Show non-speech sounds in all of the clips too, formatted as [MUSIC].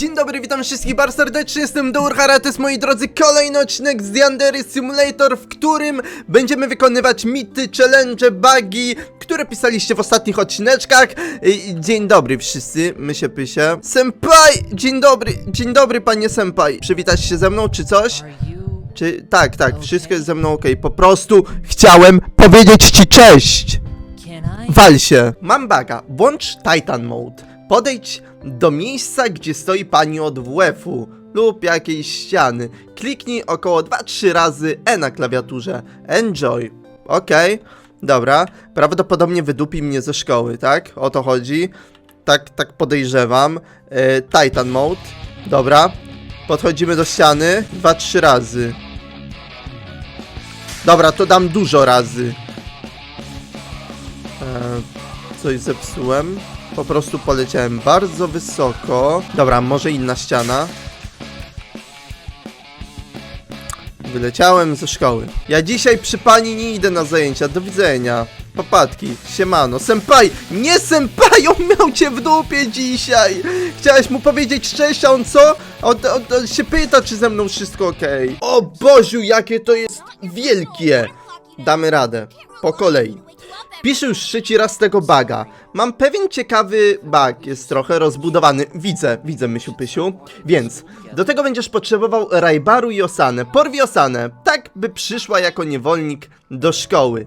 Dzień dobry, witam wszystkich bardzo serdecznie, jestem Dourhara, to jest moi drodzy kolejny odcinek z Yandery Simulator, w którym będziemy wykonywać mity, challenge, bugi, które pisaliście w ostatnich odcineczkach. Dzień dobry wszyscy, my się pysie. Senpai, dzień dobry, dzień dobry panie Senpai. Przywitać się ze mną czy coś? Czy, tak, tak, wszystko jest ze mną ok, po prostu chciałem powiedzieć ci cześć. Wal się! Mam baga. Włącz Titan Mode. Podejdź do miejsca, gdzie stoi pani od WF-u lub jakiejś ściany. Kliknij około 2-3 razy E na klawiaturze. Enjoy. Okej, dobra. Prawdopodobnie wydupi mnie ze szkoły, tak? O to chodzi. Tak, tak podejrzewam. E, Titan Mode. Dobra. Podchodzimy do ściany. 2-3 razy. Dobra, to dam dużo razy. E, coś zepsułem. Po prostu poleciałem bardzo wysoko. Dobra, może inna ściana. Wyleciałem ze szkoły. Ja dzisiaj przy pani nie idę na zajęcia. Do widzenia. Papatki, siemano. Senpai! Nie senpai! On miał cię w dupie dzisiaj! Chciałeś mu powiedzieć cześć, a on co? On, on, on się pyta, czy ze mną wszystko ok. O Boziu, jakie to jest wielkie! Damy radę. Po kolei. Piszę już trzeci raz tego baga. Mam pewien ciekawy bug, jest trochę rozbudowany. Widzę, widzę, Mysiu Pysiu. Więc do tego będziesz potrzebował Rajbaru i Osanę. Porwij Osanę, tak by przyszła jako niewolnik do szkoły.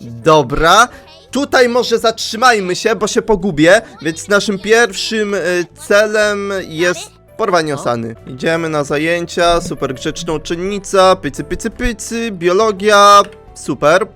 Dobra, tutaj może zatrzymajmy się, bo się pogubię, więc naszym pierwszym y, celem jest porwanie Osany. Idziemy na zajęcia, super grzeczna uczennica, pycy, pycy, pycy, biologia, super.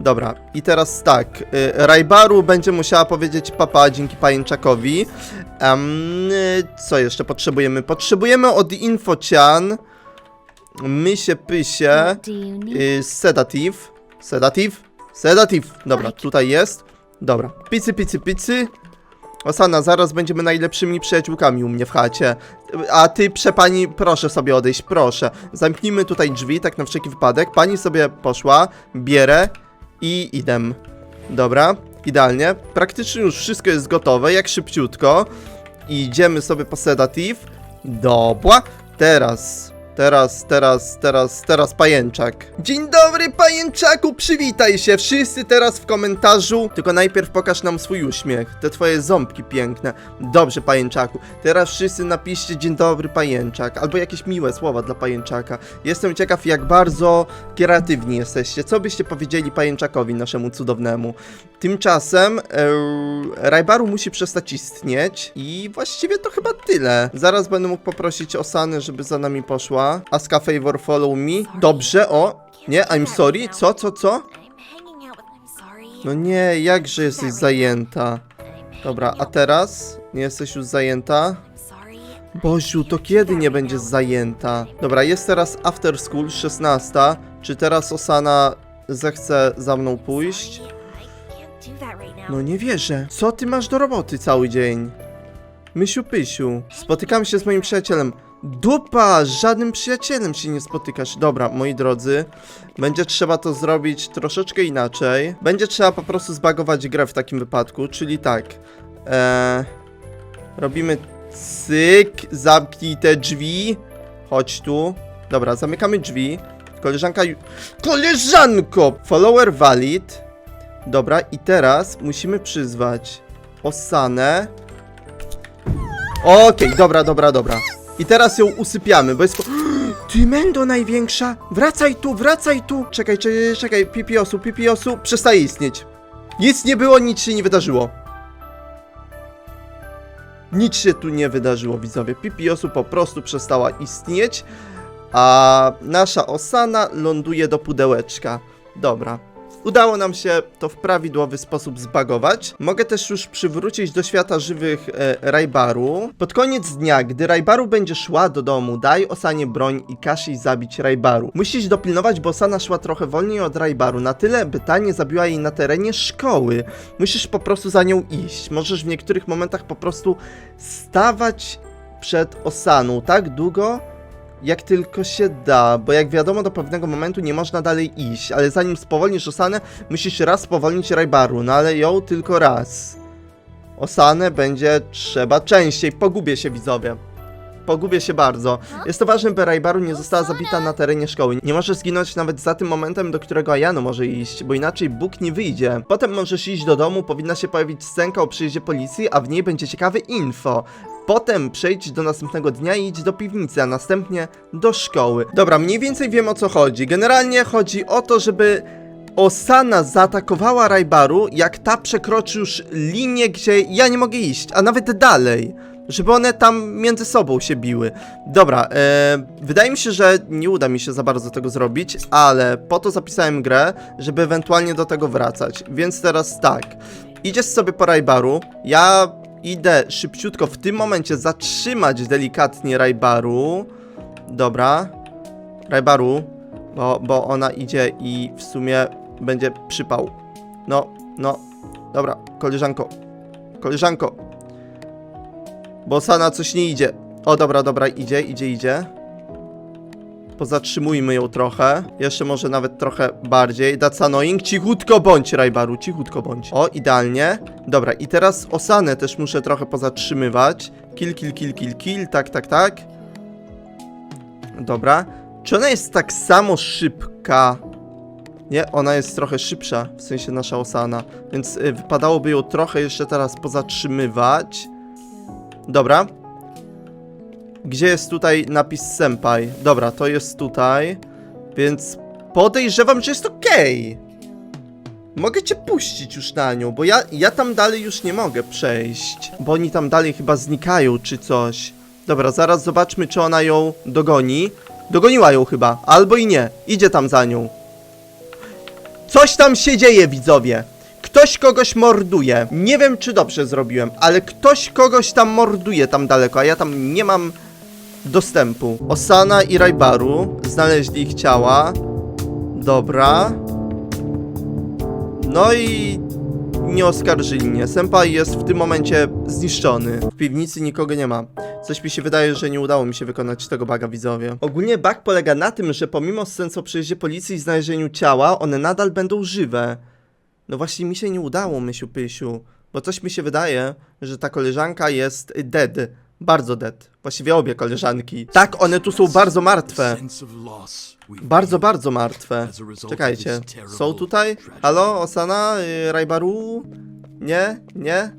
Dobra, i teraz tak, y, Rajbaru będzie musiała powiedzieć papa dzięki pajęczakowi. Y, co jeszcze potrzebujemy? Potrzebujemy od Infocian, mysie pysie, y, sedative, sedative, sedative, dobra, tutaj jest. Dobra, picy, picy, picy. Osana, zaraz będziemy najlepszymi przyjaciółkami u mnie w chacie. A ty, przepani, proszę sobie odejść, proszę. Zamknijmy tutaj drzwi, tak na wszelki wypadek. Pani sobie poszła, bierę i idę. Dobra, idealnie. Praktycznie już wszystko jest gotowe, jak szybciutko. Idziemy sobie po sedative. Dobra, teraz... Teraz, teraz, teraz, teraz pajęczak. Dzień dobry, pajęczaku, przywitaj się. Wszyscy teraz w komentarzu. Tylko najpierw pokaż nam swój uśmiech. Te twoje ząbki piękne. Dobrze, pajęczaku. Teraz wszyscy napiszcie dzień dobry, pajęczak. Albo jakieś miłe słowa dla pajęczaka. Jestem ciekaw, jak bardzo kreatywni jesteście. Co byście powiedzieli pajęczakowi, naszemu cudownemu? Tymczasem e, Rajbaru musi przestać istnieć i właściwie to chyba tyle. Zaraz będę mógł poprosić Osanę, żeby za nami poszła. Aska favor follow me. Dobrze, o. Nie, I'm sorry. Co, co, co? No nie, jakże jesteś zajęta. Dobra, a teraz? Nie jesteś już zajęta? Boziu, to kiedy nie będziesz zajęta? Dobra, jest teraz after school, 16. Czy teraz Osana zechce za mną pójść? No nie wierzę. Co ty masz do roboty cały dzień? Mysiu Pysiu, spotykam się z moim przyjacielem. Dupa, z żadnym przyjacielem się nie spotykasz. Dobra, moi drodzy, będzie trzeba to zrobić troszeczkę inaczej. Będzie trzeba po prostu zbagować grę w takim wypadku, czyli tak. Eee, robimy cyk, zamknij te drzwi. Chodź tu. Dobra, zamykamy drzwi. Koleżanka... Koleżanko! Follower valid. Dobra, i teraz musimy przyzwać Osanę. Okej, dobra, dobra, dobra. I teraz ją usypiamy, bo jest... po- [GASPS] Ty Mendo największa! Wracaj tu, wracaj tu! Czekaj, czekaj, czekaj, pipiosu, pipiosu, przestaje istnieć. Nic nie było, nic się nie wydarzyło. Nic się tu nie wydarzyło, widzowie. Pipiosu po prostu przestała istnieć, a nasza Osana ląduje do pudełeczka. Dobra. Udało nam się to w prawidłowy sposób zbagować. Mogę też już przywrócić do świata żywych e. Pod koniec dnia, gdy Rajbaru będzie szła do domu, daj Osanie broń i każ jej zabić Rajbaru. Musisz dopilnować, bo Osana szła trochę wolniej od Rajbaru, na tyle, by ta nie zabiła jej na terenie szkoły. Musisz po prostu za nią iść. Możesz w niektórych momentach po prostu stawać przed Osaną tak długo, jak tylko się da, bo jak wiadomo do pewnego momentu nie można dalej iść, ale zanim spowolnisz Osanę, musisz raz spowolnić Rajbaru, no ale ją tylko raz. Osanę będzie trzeba częściej, pogubię się widzowie. Pogubię się bardzo. Jest to ważne, by Rajbaru nie została zabita na terenie szkoły. Nie może zginąć nawet za tym momentem, do którego Ayano może iść, bo inaczej Bóg nie wyjdzie. Potem możesz iść do domu, powinna się pojawić scenka o przyjeździe policji, a w niej będzie ciekawe info. Potem przejdź do następnego dnia i idź do piwnicy, a następnie do szkoły. Dobra, mniej więcej wiem o co chodzi. Generalnie chodzi o to, żeby Osana zaatakowała Rajbaru, jak ta przekroczy już linię, gdzie ja nie mogę iść, a nawet dalej. Żeby one tam między sobą się biły. Dobra, e, wydaje mi się, że nie uda mi się za bardzo tego zrobić, ale po to zapisałem grę, żeby ewentualnie do tego wracać. Więc teraz tak, idziesz sobie po Rajbaru, ja idę szybciutko w tym momencie zatrzymać delikatnie Rajbaru. Dobra, Rajbaru, bo, bo ona idzie i w sumie będzie przypał. No, no, dobra, koleżanko, koleżanko, bo Sana coś nie idzie. O, dobra, dobra, idzie, idzie, idzie. Pozatrzymujmy ją trochę. Jeszcze może nawet trochę bardziej. That's annoying. Cichutko bądź, Rajbaru, cichutko bądź. O, idealnie. Dobra, i teraz Osanę też muszę trochę pozatrzymywać. Kill, kill, kill, kill, kill. Tak, tak, tak. Dobra. Czy ona jest tak samo szybka? Nie, ona jest trochę szybsza, w sensie nasza Osana. Więc y, wypadałoby ją trochę jeszcze teraz pozatrzymywać. Dobra. Gdzie jest tutaj napis Senpai? Dobra, to jest tutaj. Więc podejrzewam, że jest okej. Mogę cię puścić już na nią, bo ja, ja tam dalej już nie mogę przejść. Bo oni tam dalej chyba znikają czy coś. Dobra, zaraz zobaczmy, czy ona ją dogoni. Dogoniła ją chyba, albo i nie. Idzie tam za nią. Coś tam się dzieje, widzowie. Ktoś kogoś morduje. Nie wiem, czy dobrze zrobiłem, ale ktoś kogoś tam morduje tam daleko, a ja tam nie mam dostępu. Osana i Rajbaru znaleźli ich ciała. Dobra. No i nie oskarżyli mnie. Senpai jest w tym momencie zniszczony. W piwnicy nikogo nie ma. Coś mi się wydaje, że nie udało mi się wykonać tego baga, widzowie. Ogólnie bug polega na tym, że pomimo scen o przyjeździe policji i znalezieniu ciała, one nadal będą żywe. No właśnie mi się nie udało, Mysiu Pysiu. Bo coś mi się wydaje, że ta koleżanka jest dead. Bardzo dead. Właściwie obie koleżanki. Tak, one tu są bardzo martwe. Bardzo, bardzo martwe. Czekajcie, są tutaj? Halo, Osana, y, Rajbaru? Nie? Nie?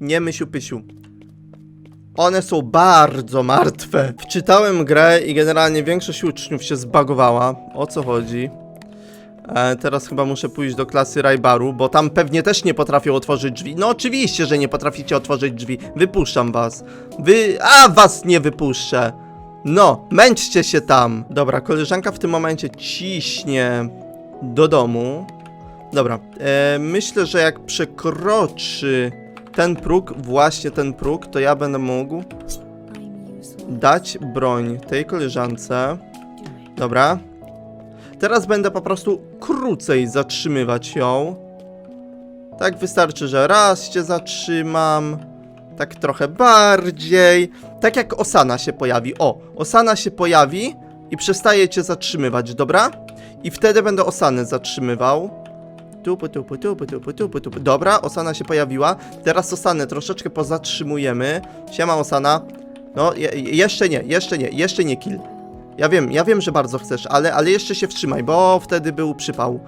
Nie, Mysiu Pysiu. One są bardzo martwe. Wczytałem grę i generalnie większość uczniów się zbagowała. O co chodzi? E, teraz chyba muszę pójść do klasy Rajbaru, bo tam pewnie też nie potrafią otworzyć drzwi. No oczywiście, że nie potraficie otworzyć drzwi. Wypuszczam was. Wy... A, was nie wypuszczę. No, męczcie się tam. Dobra, koleżanka w tym momencie ciśnie do domu. Dobra, e, myślę, że jak przekroczy ten próg, właśnie ten próg, to ja będę mógł dać broń tej koleżance. Dobra. Teraz będę po prostu krócej zatrzymywać ją. Tak wystarczy, że raz cię zatrzymam. Tak trochę bardziej. Tak jak Osana się pojawi. O, Osana się pojawi i przestaje cię zatrzymywać, dobra? I wtedy będę Osanę zatrzymywał. Tupu, tupu, tupu, tupu, tupu, tupu. Dobra, Osana się pojawiła. Teraz Osanę troszeczkę pozatrzymujemy. Siema Osana. No, je, jeszcze nie, jeszcze nie, jeszcze nie kill. Ja wiem, ja wiem, że bardzo chcesz, ale, ale jeszcze się wstrzymaj, bo wtedy był przypał.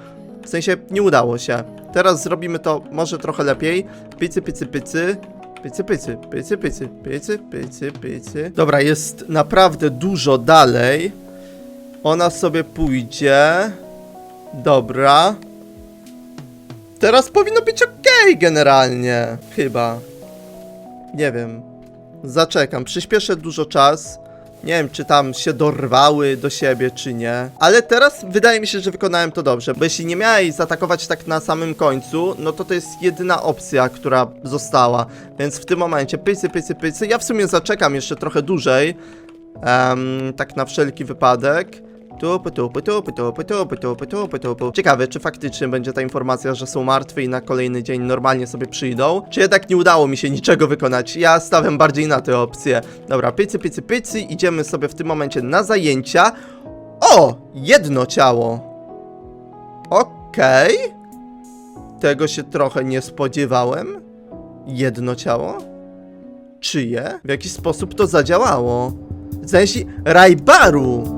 W sensie nie udało się. Teraz zrobimy to może trochę lepiej. Pycy, pycy, pycy. Pycy, pycy, pycy, pycy, pycy, pycy, pycy. Dobra, jest naprawdę dużo dalej. Ona sobie pójdzie. Dobra. Teraz powinno być ok generalnie. Chyba. Nie wiem. Zaczekam, przyspieszę dużo czas. Nie wiem, czy tam się dorwały do siebie, czy nie. Ale teraz wydaje mi się, że wykonałem to dobrze. Bo jeśli nie miała jej zaatakować tak na samym końcu, no to to jest jedyna opcja, która została. Więc w tym momencie pycy, pycy, pycy. Ja w sumie zaczekam jeszcze trochę dłużej. Em, tak na wszelki wypadek. Tupu, tupu, tupu, tupu, tupu, tupu, tupu, tupu. Ciekawe, czy faktycznie będzie ta informacja, że są martwi i na kolejny dzień normalnie sobie przyjdą, czy jednak nie udało mi się niczego wykonać. Ja stawiam bardziej na tę opcję. Dobra, pycy, pycy, pycy, idziemy sobie w tym momencie na zajęcia. O! Jedno ciało. Okej. Tego się trochę nie spodziewałem. Jedno ciało. Czyje? W jaki sposób to zadziałało? Znaleźli Rajbaru!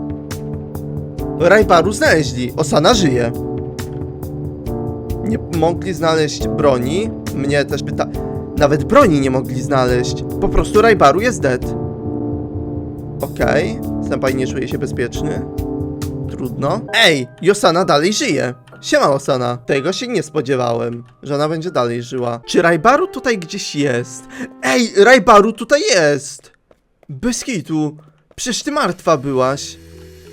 Rajbaru znaleźli. Osana żyje. Nie mogli znaleźć broni. Mnie też pyta. Nawet broni nie mogli znaleźć. Po prostu Rajbaru jest dead. Okej. Senpai nie czuje się bezpieczny. Trudno. Ej! Josana dalej żyje. Siema Osana. Tego się nie spodziewałem, że ona będzie dalej żyła. Czy Rajbaru tutaj gdzieś jest? Ej! Rajbaru tutaj jest! Bez kitu. Przecież ty martwa byłaś.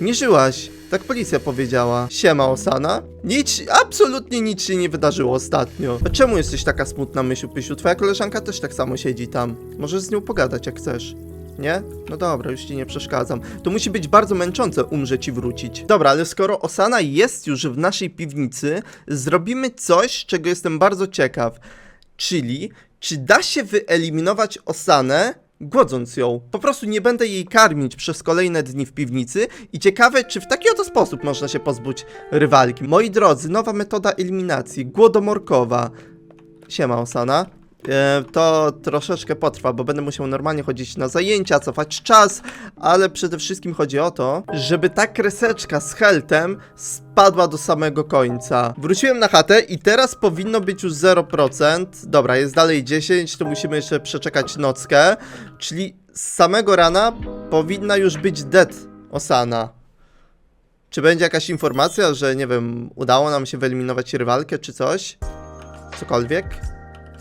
Nie żyłaś. Tak policja powiedziała. Siema Osana. Nic, absolutnie nic się nie wydarzyło ostatnio. A czemu jesteś taka smutna, Mysiu Pysiu? Twoja koleżanka też tak samo siedzi tam. Możesz z nią pogadać jak chcesz. Nie? No dobra, już ci nie przeszkadzam. To musi być bardzo męczące umrzeć i wrócić. Dobra, ale skoro Osana jest już w naszej piwnicy, zrobimy coś, czego jestem bardzo ciekaw. Czyli, czy da się wyeliminować Osanę, głodząc ją? Po prostu nie będę jej karmić przez kolejne dni w piwnicy i ciekawe, czy w taki oto sposób można się pozbyć rywalki. Moi drodzy, nowa metoda eliminacji, głodomorkowa. Siema Osana. E, to troszeczkę potrwa, bo będę musiał normalnie chodzić na zajęcia, cofać czas, ale przede wszystkim chodzi o to, żeby ta kreseczka z heltem spadła do samego końca. Wróciłem na chatę i teraz powinno być już 0%. Dobra, jest dalej 10, to musimy jeszcze przeczekać nockę, czyli z samego rana powinna już być dead Osana. Czy będzie jakaś informacja, że nie wiem, udało nam się wyeliminować rywalkę czy coś? Cokolwiek?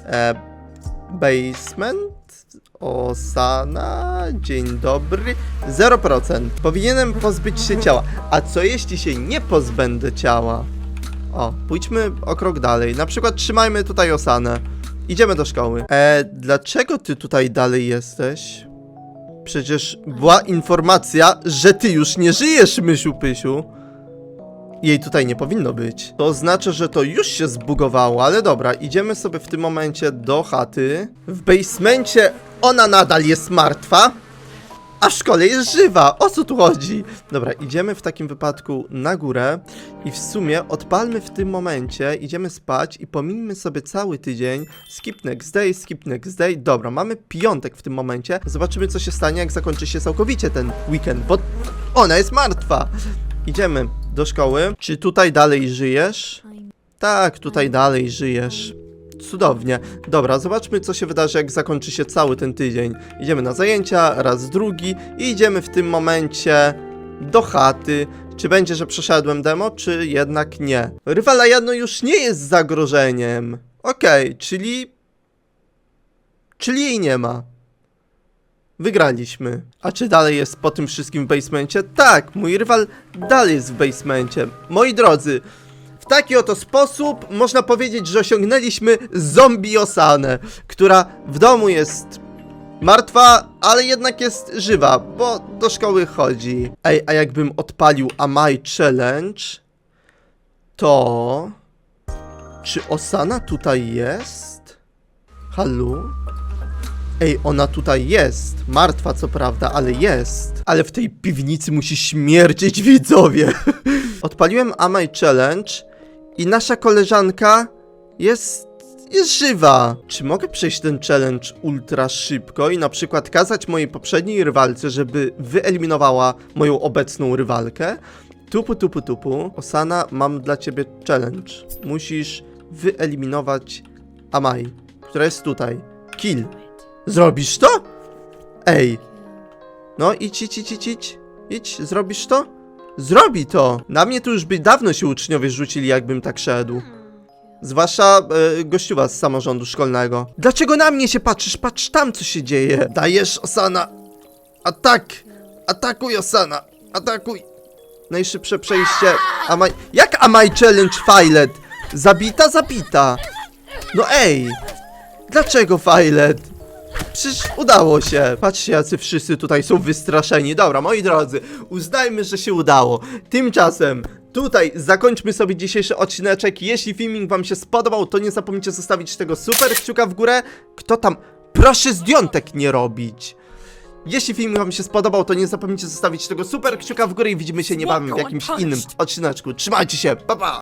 E, basement? Osana? Dzień dobry. 0%. Powinienem pozbyć się ciała. A co jeśli się nie pozbędę ciała? O, pójdźmy o krok dalej. Na przykład trzymajmy tutaj Osanę. Idziemy do szkoły. E, dlaczego ty tutaj dalej jesteś? Przecież była informacja, że ty już nie żyjesz, Mysiu Pysiu. Jej tutaj nie powinno być. To oznacza, że to już się zbugowało, ale dobra, idziemy sobie w tym momencie do chaty. W basemencie ona nadal jest martwa, a w szkole jest żywa. O co tu chodzi? Dobra, idziemy w takim wypadku na górę i w sumie odpalmy w tym momencie, idziemy spać i pominimy sobie cały tydzień. Skip next day, skip next day. Dobra, mamy piątek w tym momencie. Zobaczymy, co się stanie, jak zakończy się całkowicie ten weekend, bo ona jest martwa. Idziemy do szkoły. Czy tutaj dalej żyjesz? Tak, tutaj dalej żyjesz. Cudownie. Dobra, zobaczmy co się wydarzy, jak zakończy się cały ten tydzień. Idziemy na zajęcia, raz drugi i idziemy w tym momencie do chaty. Czy będzie, że przeszedłem demo, czy jednak nie? Rywala Jano już nie jest zagrożeniem. Okej, czyli... Czyli jej nie ma. Wygraliśmy. A czy dalej jest po tym wszystkim w basemencie? Tak, mój rywal dalej jest w basemencie. Moi drodzy, w taki oto sposób można powiedzieć, że osiągnęliśmy zombie Osanę, która w domu jest martwa, ale jednak jest żywa, bo do szkoły chodzi. Ej, a jakbym odpalił Amai Challenge, to... Czy Osana tutaj jest? Halo? Ej, ona tutaj jest. Martwa co prawda, ale jest. Ale w tej piwnicy musi śmierdzieć widzowie. [LAUGHS] Odpaliłem Amai Challenge i nasza koleżanka jest. jest żywa. Czy mogę przejść ten challenge ultra szybko i na przykład kazać mojej poprzedniej rywalce, żeby wyeliminowała moją obecną rywalkę? Tupu, tupu, tupu. Osana, mam dla ciebie challenge. Musisz wyeliminować Amai, która jest tutaj. Kill. Zrobisz to? Ej. No idź, idź, idź, idź, idź. Zrobisz to? Zrobi to! Na mnie tu już by dawno się uczniowie rzucili, jakbym tak szedł. Zwłaszcza e, gościuwa z samorządu szkolnego. Dlaczego na mnie się patrzysz? Patrz tam, co się dzieje. Dajesz, Osana. Atak! Atakuj, Osana! Atakuj! Najszybsze przejście. Amaj... Jak Amaj Challenge Filet? Zabita, zabita. No ej! Dlaczego Filet? Przecież udało się. Patrzcie, jacy wszyscy tutaj są wystraszeni. Dobra, moi drodzy, uznajmy, że się udało. Tymczasem tutaj zakończmy sobie dzisiejszy odcineczek. Jeśli filmik wam się spodobał, to nie zapomnijcie zostawić tego super kciuka w górę. Kto tam? Proszę zdjątek nie robić. Jeśli film wam się spodobał, to nie zapomnijcie zostawić tego super kciuka w górę i widzimy się niebawem w jakimś innym odcineczku. Trzymajcie się, pa pa!